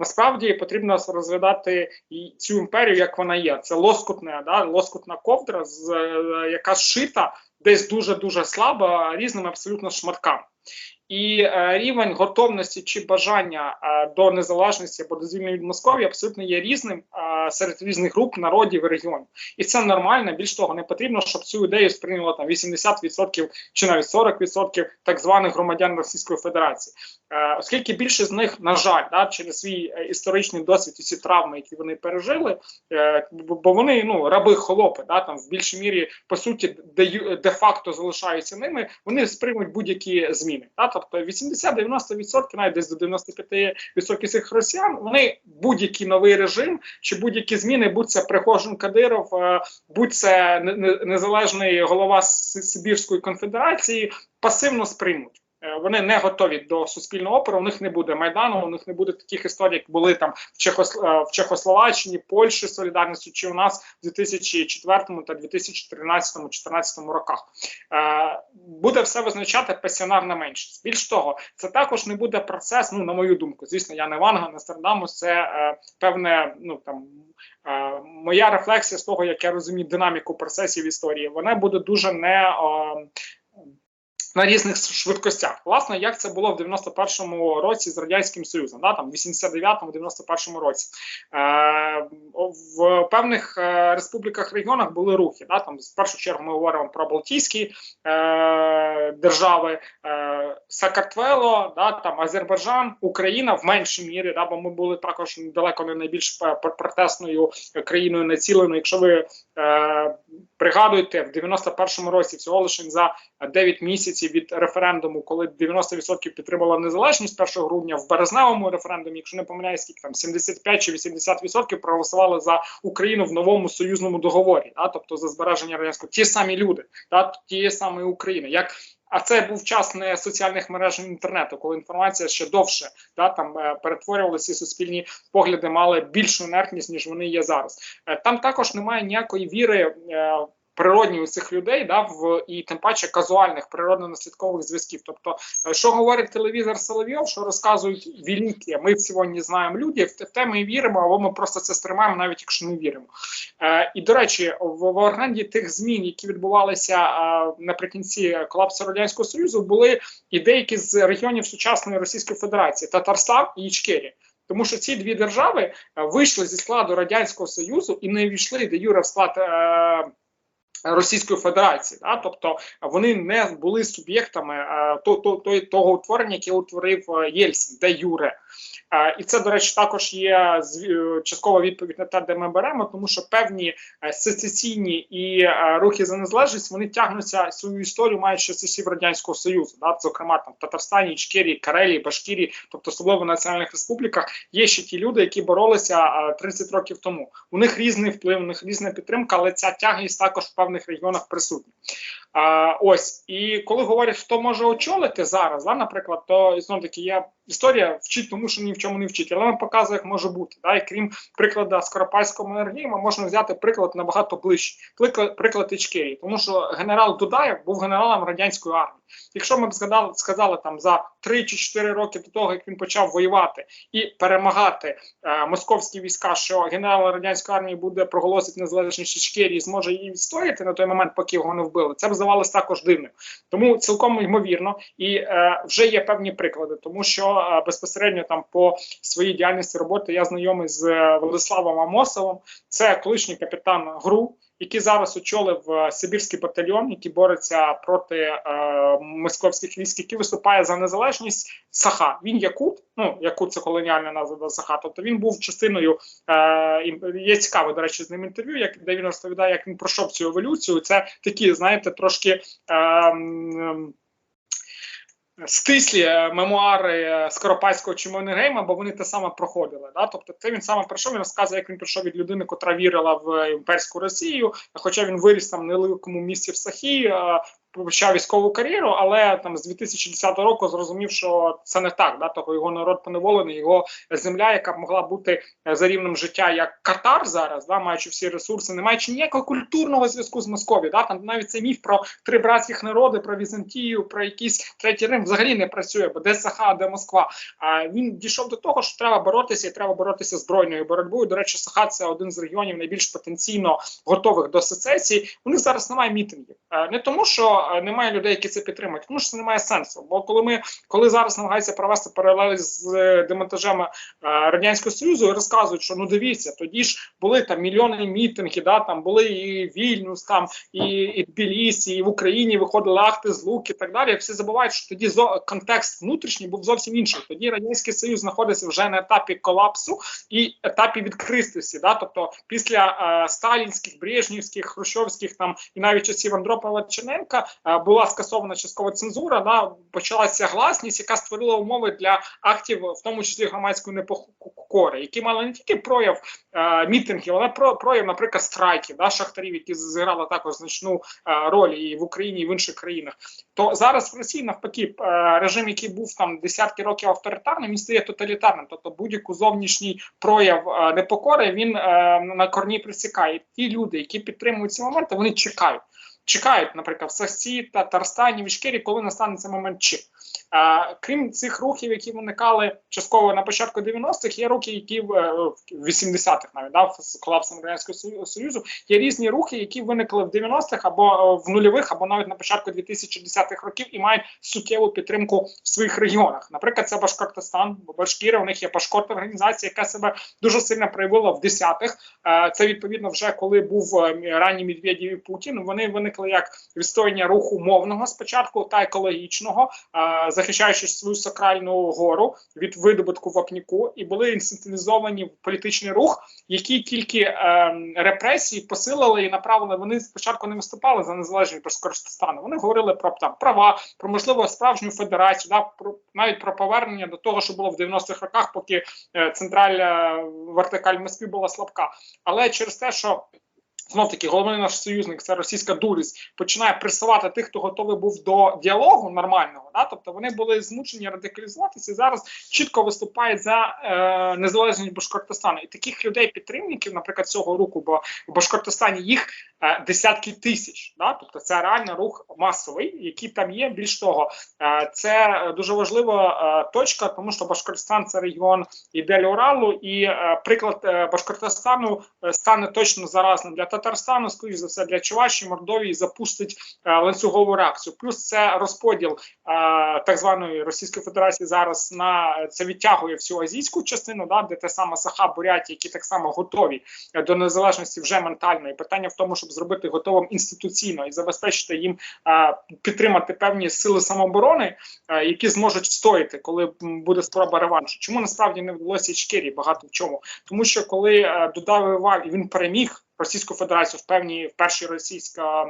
Насправді потрібно розглядати цю імперію, як вона є. Це лоскутна, да, лоскутна ковдра, з, е, яка зшита десь дуже дуже слабо різними абсолютно шматками. І е, рівень готовності чи бажання е, до незалежності або до звільнення від Московії абсолютно є різним е, серед різних груп, народів і регіонів. І це нормально. Більш того, не потрібно, щоб цю ідею сприйняло там 80% чи навіть 40% так званих громадян Російської Федерації, оскільки більшість з них, на жаль, да, через свій історичний досвід і ці травми, які вони пережили, бо вони ну раби холопи, да там в більшій мірі по суті де, ю- де-факто залишаються ними, вони сприймуть будь-які зміни. Да? Тобто 80-90%, навіть десь до 95% цих росіян, вони будь-який новий режим чи будь-які зміни, будь це Пригожин Кадиров, е, будь це не- не- незалежний голова Сибірської конфедерації, пасивно сприймуть. Е, Вони не готові до суспільного опору. У них не буде майдану, у них не буде таких історій, як були там в, Чехос... е, в Чехословаччині, Польщі солідарністю, чи у нас в 2004 та 2013-2014 роках. Е, Буде все визначати пасіонарна меншість. Більш того, це також не буде процес. Ну на мою думку, звісно, я не Ванга, Нострадамус, це е, певне, ну там. Моя рефлексія з того, як я розумію динаміку процесів історії, вона буде дуже не на різних швидкостях. Власне, як це було в 91-му році з радянським союзом, да, там в 89-му, 91-му році. Е, в певних е, республіках регіонах були рухи. Да, там в першу чергу ми говоримо про Балтійські е, держави, е, Сакартвело, да, там Азербайджан, Україна в меншій мірі, да, бо ми були також далеко не найбільш пе- пе- країною націленою. Якщо ви е, пригадуєте, в 91-му році всього лише за 9 місяців від референдуму, коли 90% підтримала незалежність 1 грудня в березневому референдумі, якщо не помиляюсь, скільки там 75 чи 80% проголосували за Україну в новому союзному договорі, да, тобто за збереження радянського ті самі люди, да, тієї самої України. Як а це був час не соціальних мереж інтернету, коли інформація ще довше да, там перетворювалися перетворювалася, і суспільні погляди мали більшу інертність, ніж вони є зараз. Е, Там також немає ніякої віри. е, Природні у цих людей, да, в і тим паче казуальних природно-наслідкових зв'язків. Тобто, е, що говорить телевізор Соловйов, що розказують великі, ми всього не знаємо люди, в те- ми віримо, або ми просто це стримаємо, навіть якщо не віримо. Е, і до речі, в, в оренді тих змін, які відбувалися е, наприкінці колапсу радянського союзу, були і деякі з регіонів сучасної Російської Федерації Татарстан і Ічкерія. Тому що ці дві держави е, вийшли зі складу радянського союзу і не війшли де юре в склад. Е, Російської Федерації, да? тобто вони не були суб'єктами е, то, то, то, того утворення, яке утворив е, Єльцин, де Юре. Е, і це, до речі, також є часткова відповідь на те, де ми беремо, тому що певні сецесійні і рухи за незалежність вони тягнуться свою історію, ще часів радянського союзу, да? зокрема там в Татарстані, Ічкерії, Карелії, Башкірії, тобто особливо в національних республіках, є ще ті люди, які боролися е, 30 років тому. У них різний вплив, у них різна підтримка, але ця тягність також в певних регіонах присутня. А, ось і коли говорять, хто може очолити зараз, да, наприклад, то знову таки є історія вчить, тому що ні в чому не вчить, але вам показує, як може бути. Да, і крім прикладу Скоропадського енергіма, можна взяти приклад набагато ближче. Приклад, приклад Ічкерії, тому що генерал Дудаєв був генералом радянської армії. Якщо ми б згадали, сказали там за 3 чи 4 роки до того, як він почав воювати і перемагати е, московські війська, що генерал радянської армії буде проголосити незалежність Ічкерії, зможе її відстояти на той момент, поки його не вбили. Це б здавалося також дивним. Тому цілком ймовірно, і е, вже є певні приклади, тому що е, безпосередньо там по своїй діяльності роботи я знайомий з е, Владиславом Амосовим. Це колишній капітан ГРУ, який зараз очолив е, Сибірський батальйон, який бореться проти е, московських військ, який виступає за незалежність Саха. Він якут, ну якут це колоніальна назва Саха. Тобто він був частиною. Е, є цікаве, до речі, з ним інтерв'ю, як де він розповідає, як він пройшов цю еволюцію. Це такі, знаєте, трошки. Е, Стислі е, мемуари е, Скоропадського чи Монегейма, бо вони те саме проходили. Да? Тобто, це він саме прийшов, Він розказує, як він прийшов від людини, котра вірила в імперську Росію. Хоча він виріс там в невеликому місці в Сахі, е, почав військову кар'єру, але там з 2010 року зрозумів, що це не так. Да, того його народ поневолений, його земля, яка б могла бути е, за рівнем життя як Катар зараз, да, маючи всі ресурси, не маючи ніякого культурного зв'язку з Московією. Да, там навіть цей міф про три братських народи, про Візантію, про якийсь третій Рим взагалі не працює, бо де Саха, де Москва. А він дійшов до того, що треба боротися, і треба боротися збройною боротьбою. До речі, Саха це один з регіонів найбільш потенційно готових до сецесії. У них зараз немає мітингів, Е, не тому, що е, немає людей, які це підтримують, тому що це немає сенсу. Бо коли ми коли зараз намагаються провести паралелі з демонтажем е, радянського союзу, і розказують, що ну дивіться, тоді ж були там мільйони мітинги, да там були і Вільнюс, там і, і Тбілісі, і в Україні виходили акти з лук і так далі. Всі забувають, що тоді зо контекст внутрішній був зовсім інший. Тоді радянський союз знаходився вже на етапі колапсу і етапі відкритості. Да, тобто після е, сталінських, брежнівських, хрущовських там і навіть часів Андропова Черненка була скасована часткова цензура. Да, почалася гласність, яка створила умови для актів, в тому числі громадської непокори, які мали не тільки прояв е, мітингів, але про прояв, наприклад, страйків, да, шахтарів, які зіграли також значну е, роль і в Україні, і в інших країнах. То зараз в Росії навпаки е, режим, який був там десятки років авторитарним, він стає тоталітарним. Тобто будь-яку зовнішній прояв е, непокори він е, на корні присікає. Ті люди, які підтримують ці моменти, вони чекають. Чекають, наприклад, в Сахсі, Татарстані, в Ішкері, коли настане цей момент чи. А, крім цих рухів, які виникали частково на початку 90-х, є рухи, які в, е, в 80-х навіть да, з колапсом радянського союзу. Є різні рухи, які виникли в 90-х або е, в нульових, або навіть на початку 2010-х років і мають суттєву підтримку в своїх регіонах. Наприклад, це Башкортостан, бо Башкіри, у них є Башкорт організація, яка себе дуже сильно проявила в 10-х. Е, Це відповідно вже коли був е, ранній Медведєв і Путін. Вони виникли як відстояння руху мовного спочатку та екологічного, захищаючи свою сакральну гору від видобутку вапніку, і були інституалізовані в політичний рух, які тільки е, репресії посилили і направили. Вони спочатку не виступали за незалежність Башкортостану. Вони говорили про там права, про можливо справжню федерацію, да про навіть про повернення до того, що було в 90-х роках, поки е, центральна вертикаль Москві була слабка. Але через те, що знов таки головний наш союзник, це російська дурість, починає пресувати тих, хто готовий був до діалогу нормального. Да? Тобто вони були змушені радикалізуватися і зараз чітко виступають за е, незалежність Башкортостану. І таких людей, підтримників, наприклад, цього руху, бо в Башкортостані їх десятки тисяч. Да? Тобто це реально рух масовий, який там є. Більш того, е, це дуже важлива е, точка, тому що Башкортостан це регіон ідель Уралу, і е, приклад е, Башкортостану е, стане точно заразним для Татарстану, скоріш за все, для Чувашії, Мордовії запустить е, ланцюгову реакцію. Плюс це розподіл е, так званої Російської Федерації зараз на це відтягує всю азійську частину, да, де те саме Саха, Бурятія, які так само готові е, до незалежності вже ментально. І питання в тому, щоб зробити готовим інституційно і забезпечити їм е, підтримати певні сили самооборони, е, які зможуть встояти, коли буде спроба реваншу. Чому насправді не вдалося Ічкерії багато в чому? Тому що коли е, Дуда воював і він переміг. Російську Федерацію в певній в першій російсько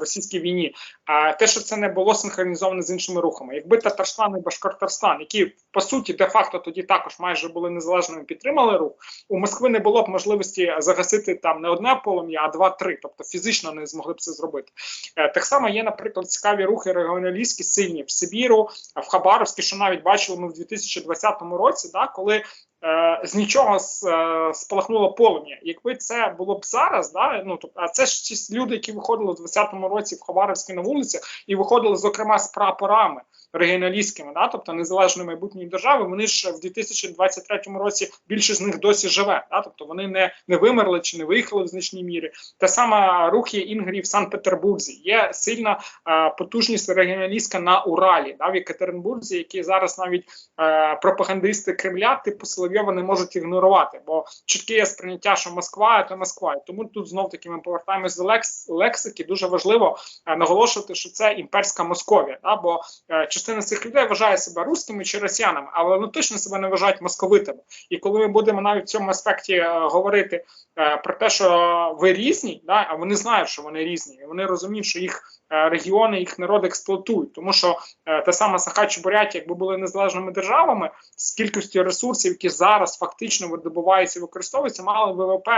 російській війні, а те, що це не було синхронізовано з іншими рухами, якби Татарстан і Башкортостан, які по суті де-факто тоді також майже були незалежними, підтримали рух, у Москви не було б можливості загасити там не одне полум'я, а два-три, тобто фізично не змогли б це зробити. Е, Так само є, наприклад, цікаві рухи регіоналістські сильні в Сибіру, в Хабаровській, що навіть бачили ми в 2020 році, да, коли е, з нічого е, спалахнуло полум'я. Якби це було б зараз, да, ну тобто, а це ж люди, які виходили в 2020 році в Хабаровській на вулицях і виходили, зокрема, з прапорами регіоналістськими, да, тобто незалежної майбутньої держави. Вони ж в 2023 році більше з них досі живе. Да, тобто вони не, не вимерли чи не виїхали в значній мірі. Те саме рух є Інгрі в Санкт-Петербурзі. Є сильна е, потужність регіоналістська на Уралі, да, в Екатеринбурзі, які зараз навіть е, пропагандисти Кремля, типу Соловйова, не можуть ігнорувати, бо чітке є сприйняття, що Москва це Москва. І тому тут знов таки ми повертаємось до лекс, лексики. Дуже важливо е, наголошувати, що це імперська Московія. Да, бо е, частина цих людей вважає себе русскими чи росіянами, але вони точно себе не вважають московитами. І коли ми будемо навіть в цьому аспекті е, говорити е, про те, що ви різні, да, а вони знають, що вони різні, і вони розуміють, що їх регіони, їх народ експлуатують. Тому що е, та сама Саха чи Бурятія, якби були незалежними державами, з кількістю ресурсів, які зараз фактично видобуваються і використовуються, мали ВВП.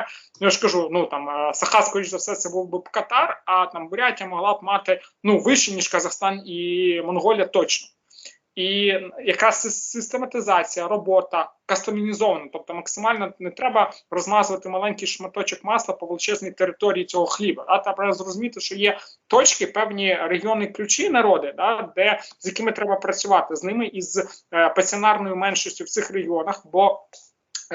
Ну я ж кажу, ну там е, Саха, скоріш за все, це був би Катар, а там Бурятія могла б мати ну вище ніж Казахстан і Монголія точно. І якась систематизація, робота кастомінізована, тобто максимально не треба розмазувати маленький шматочок масла по величезній території цього хліба. Да? Треба зрозуміти, що є точки, певні регіони ключі народи, да? де з якими треба працювати з ними і з е, пасіонарною меншістю в цих регіонах. бо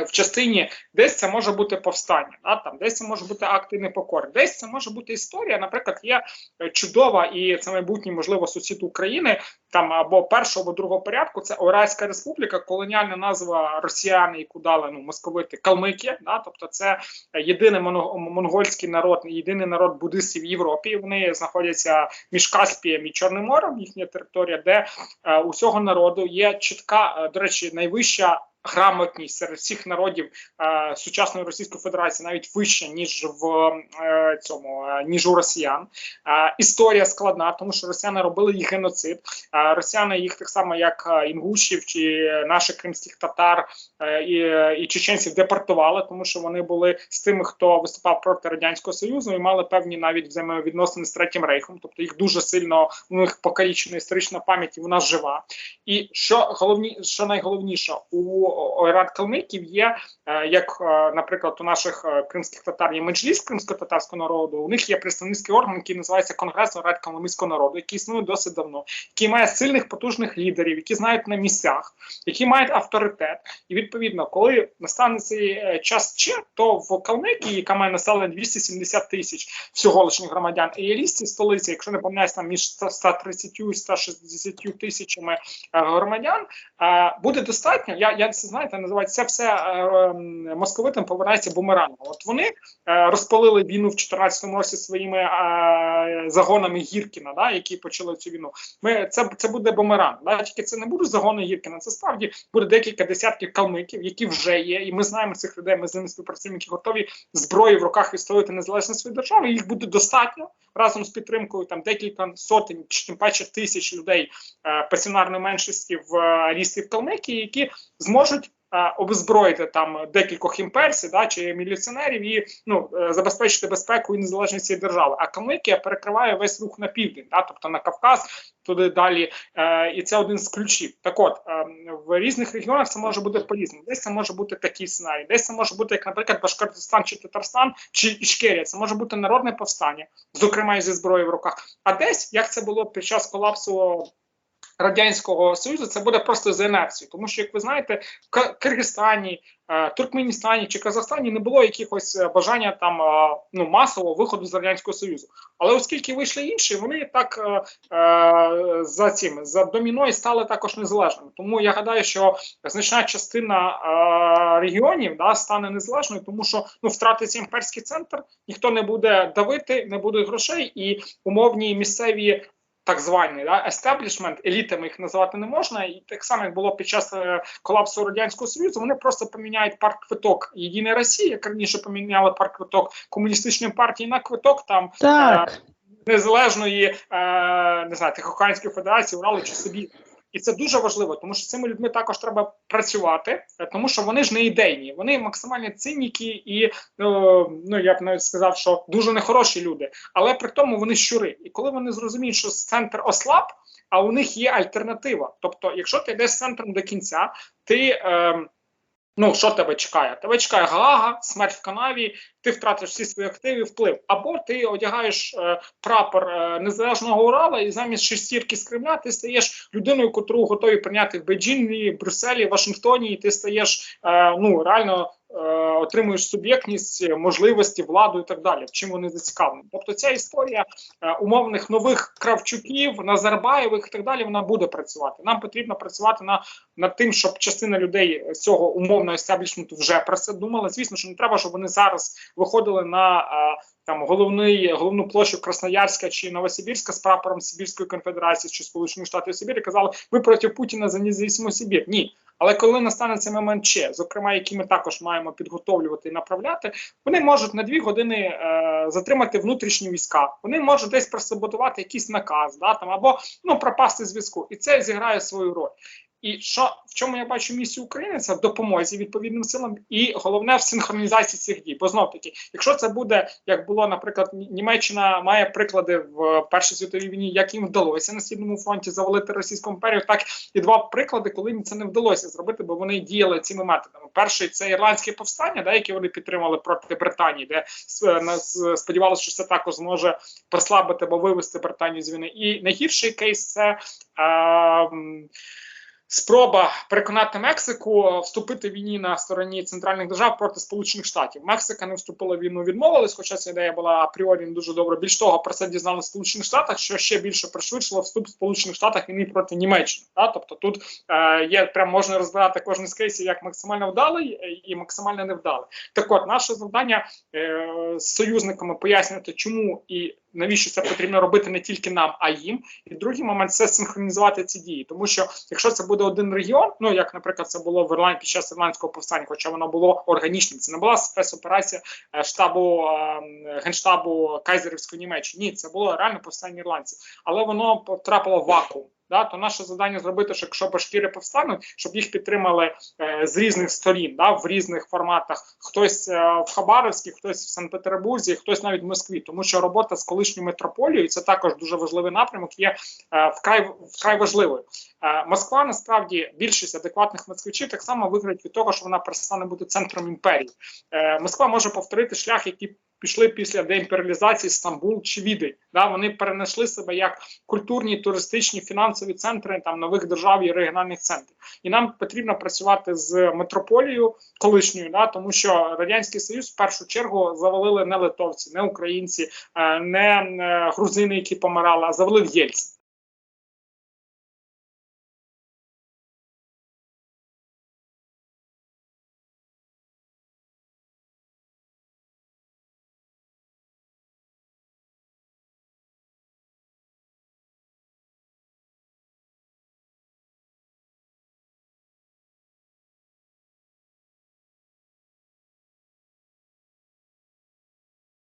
в частині десь це може бути повстання, да, там десь це може бути акти непокори, десь це може бути історія. Наприклад, є е, чудова і це майбутній, можливо, сусід України там або першого або другого порядку. Це Орайська Республіка, колоніальна назва росіяни, яку дали ну московити Калмики. Да, тобто це єдиний монгольський народ, єдиний народ буддистів Європі. Вони знаходяться між Каспієм і Чорним морем, їхня територія, де е, усього народу є чітка, е, до речі, найвища грамотність серед всіх народів е, сучасної Російської Федерації навіть вища ніж в е, цьому е, ніж у росіян. Е, історія складна, тому що росіяни робили їх геноцид. Е, росіяни їх так само, як е, інгушів чи наших кримських татар е, і, і чеченців депортували, тому що вони були з тими, хто виступав проти радянського союзу, і мали певні навіть взаємовідносини з третім рейхом. Тобто їх дуже сильно у них покалічена історична пам'ять, і вона жива. І що головні, що найголовніше у ойрат калмиків є, е, як, е, наприклад, у наших е, кримських татар є меджліс кримсько-татарського народу. У них є представницький орган, який називається Конгрес ойрат калмицького народу, який існує досить давно, який має сильних потужних лідерів, які знають на місцях, які мають авторитет. І відповідно, коли настане цей час ще, то в Калмикії, яка має населення 270 тисяч всього лишніх громадян, і Єлісті столиці, якщо не помиляюсь, там між 130 і 160 тисячами громадян, буде достатньо. Я, я це знаєте, називається це все е, ем, московитам повертається бумерангом. От вони е, розпалили війну в 14 році своїми е, загонами Гіркіна, да, які почали цю війну. Ми це, це буде бумеранг. Да? Тільки це не будуть загони Гіркіна. Це справді буде декілька десятків калмиків, які вже є, і ми знаємо цих людей. Ми з ними співпрацюємо, які готові зброї в руках відстоювати незалежність своєї держави. Їх буде достатньо разом з підтримкою там декілька сотень чи тим паче тисяч людей пасіонарної меншості в лісі в Калмикії, які зможуть обезброїти там декількох імперсів да, чи міліціонерів і ну, е, забезпечити безпеку і незалежність цієї держави. А Калмикія перекриває весь рух на південь, да, тобто на Кавказ, туди далі. Е, і це один з ключів. Так от е, в різних регіонах це може бути по-різному. Десь це може бути такий сценарій, десь це може бути, як, наприклад, Башкортостан чи Татарстан чи Ішкерія. Це може бути народне повстання, зокрема і зі зброєю в руках. А десь як це було під час колапсу. Радянського Союзу це буде просто за інерцією, тому що, як ви знаєте, в Киргизстані, е, Туркменістані чи Казахстані не було якихось е, бажання там е, ну масового виходу з радянського союзу. Але оскільки вийшли інші, вони так за цим за доміною стали також незалежними. Тому я гадаю, що значна частина регіонів да стане незалежною, тому що ну втратиться імперський центр, ніхто не буде давити, не буде грошей, і умовні місцеві так званий да, естеблішмент, елітами їх називати не можна, і так само як було під час е, колапсу радянського союзу, вони просто поміняють парк квиток Єдиної Росії, як раніше поміняли парк квиток комуністичної партії на квиток там Так. незалежної е, не знаю, Тихоокеанської федерації, Уралу чи Сибіру. І це дуже важливо, тому що з цими людьми також треба працювати, е, тому що вони ж не ідейні, вони максимально циніки і ну, ну я б навіть сказав, що дуже нехороші люди, але при тому вони щури. І коли вони зрозуміють, що центр ослаб, а у них є альтернатива. Тобто, якщо ти йдеш з центром до кінця, ти. Е, Ну, що тебе чекає? Тебе чекає гага, смерть в канаві, ти втратиш всі свої активи, вплив. Або ти одягаєш е, прапор е, незалежного Урала, і замість шестірки з Кремля ти стаєш людиною, котру готові прийняти в Бейджині, Брюсселі, Вашингтоні, і ти стаєш е, ну реально. Е, Отримуєш суб'єктність, можливості, владу і так далі. Чим вони зацікавлені? Тобто, ця історія е, умовних нових Кравчуків, Назарбаєвих і так далі, вона буде працювати. Нам потрібно працювати на над тим, щоб частина людей цього умовного естеблішменту вже про це думала. Звісно, що не треба, щоб вони зараз виходили на е, там головний головну площу Красноярська чи Новосибірська з прапором Сибірської конфедерації чи Сполучених Штатів Сибірі казали, ви проти Путіна за незалежну Сибір. Ні, Але коли настане цей момент ще, зокрема, які ми також маємо підготовлювати і направляти, вони можуть на дві години е, затримати внутрішні війська. Вони можуть десь просаботувати якийсь наказ, да там або ну пропасти зв'язку, і це зіграє свою роль. І що в чому я бачу місію України? Це в допомозі відповідним силам, і головне в синхронізації цих дій. Бо знов таки, якщо це буде як було, наприклад, Німеччина має приклади в Першій світовій війні, як їм вдалося на східному фронті завалити російську імперію, так і два приклади, коли їм це не вдалося зробити, бо вони діяли цими методами. Перший це ірландське повстання, да, яке вони підтримали проти Британії, де нас сподівалося, що це також зможе послабити або вивести Британію з війни. І найгірший кейс це. Е, Спроба переконати Мексику вступити в війні на стороні центральних держав проти Сполучених Штатів. Мексика не вступила в війну, відмовилась, хоча ця ідея була апріорі не дуже добра. Більш того, про це дізналися в Сполучених Штатах, що ще більше пришвидшило вступ Сполучених Штатах війни проти Німеччини. Да? Тобто тут е, є прям можна розбирати кожен з кейсів як максимально вдалий е, і максимально невдалий. Так от наше завдання е, з союзниками пояснювати, чому і навіщо це потрібно робити не тільки нам, а їм. І другий момент це синхронізувати ці дії, тому що якщо це буде один регіон, ну як, наприклад, це було в Ірландії під час ірландського повстання, хоча воно було органічним, це не була спецоперація е, штабу е, генштабу Кайзерівської Німеччини. Ні, це було реально повстання ірландців, але воно потрапило в вакуум. Да, то наше завдання зробити, що якщо башкіри повстануть, щоб їх підтримали е, з різних сторін, да, в різних форматах. Хтось е, в Хабаровській, хтось в Санкт-Петербурзі, хтось навіть в Москві, тому що робота з колишньою метрополією це також дуже важливий напрямок. Є е, вкрай вкрай важливою. Е, Москва насправді більшість адекватних москвичів так само виграють від того, що вона перестане бути центром імперії. Е, Москва може повторити шлях, який пішли після деімперіалізації Стамбул чи Відень. Да, вони перенесли себе як культурні, туристичні, фінансові центри там нових держав і регіональних центрів. І нам потрібно працювати з метрополією колишньою, да, тому що радянський союз в першу чергу завалили не литовці, не українці, е, не е, грузини, які помирали, а завалив Єльцин.